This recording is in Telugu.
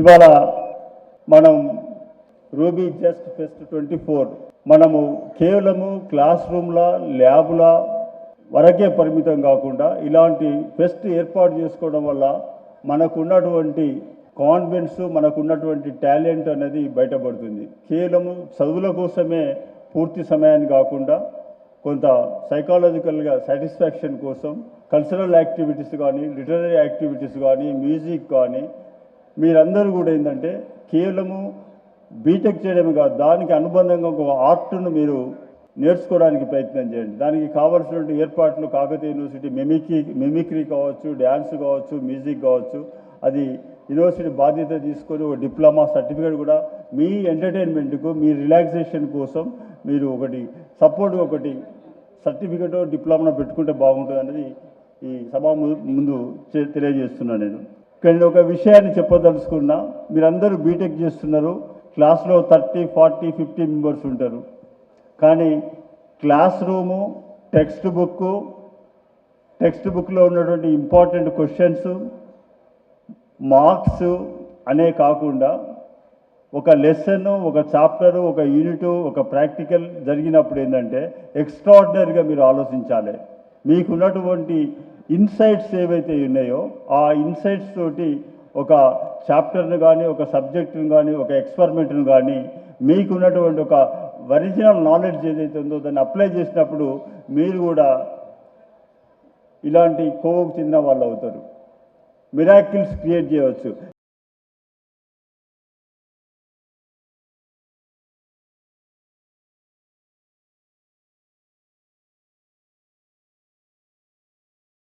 ఇవాళ మనం Ruby just fest twenty four. మనము కేవలము క్లాస్ రూమ్ల ల్యాబ్ల వరకే పరిమితం కాకుండా ఇలాంటి ఫెస్ట్ ఏర్పాటు చేసుకోవడం వల్ల మనకున్నటువంటి కాన్ఫిడెన్స్ మనకున్నటువంటి టాలెంట్ అనేది బయటపడుతుంది. కేవలం చదువుల కోసమే పూర్తి సమయాన్ని కాకుండా కొంత సైకాలజికల్గా సాటిస్ఫాక్షన్ కోసం కల్చరల్ యాక్టివిటీస్ కానీ లిటరరీ యాక్టివిటీస్ కానీ మ్యూజిక్ కానీ మీరందరూ కూడా ఏంటంటే కేవలము బీటెక్ చేయడమే కాదు దానికి అనుబంధంగా ఒక ఆర్ట్ను మీరు నేర్చుకోవడానికి ప్రయత్నం చేయండి. దానికి కావాల్సినటువంటి ఏర్పాట్లు కాకతీయ యూనివర్సిటీ మిమిక్రీ మెమిక్రీ కావచ్చు డ్యాన్స్ కావచ్చు మ్యూజిక్ కావచ్చు అది యూనివర్సిటీ బాధ్యత తీసుకొని ఒక డిప్లొమా సర్టిఫికేట్ కూడా మీ ఎంటర్టైన్మెంట్కు మీ రిలాక్సేషన్ కోసం మీరు ఒకటి సపోర్ట్ ఒకటి సర్టిఫికేట్ డిప్లొమా పెట్టుకుంటే బాగుంటుంది అనేది ఈ సభ ము- ముందు తెలియజేస్తున్నాను నేను. కానీ ఒక విషయాన్ని చెప్పదలుచుకున్నా. మీరందరూ బీటెక్ చేస్తున్నారు. క్లాస్లో థర్టీ ఫార్టీ ఫిఫ్టీ మెంబర్స్ ఉంటారు. కానీ class room text book text బుక్లో ఉన్నటువంటి ఇంపార్టెంట్ క్వశ్చన్స్ మార్క్స్ అనే కాకుండా ఒక లెసన్ ఒక చాప్టర్ ఒక యూనిట్ ఒక ప్రాక్టికల్ జరిగినప్పుడు ఏంటంటే ఎక్స్ట్రాడినరీగా మీరు ఆలోచించాలి. మీకున్నటువంటి ఇన్సైట్స్ ఏవైతే ఉన్నాయో ఆ ఇన్సైట్స్ తోటి ఒక చాప్టర్ను కానీ ఒక సబ్జెక్టును కానీ ఒక ఎక్స్పెరిమెంట్ను కానీ మీకున్నటువంటి ఒక ఒరిజినల్ నాలెడ్జ్ ఏదైతే ఉందో దాన్ని అప్లై చేసినప్పుడు మీరు కూడా ఇలాంటి కోవకు చెందిన వాళ్ళు అవుతారు. మిరాకిల్స్ క్రియేట్ చేయవచ్చు.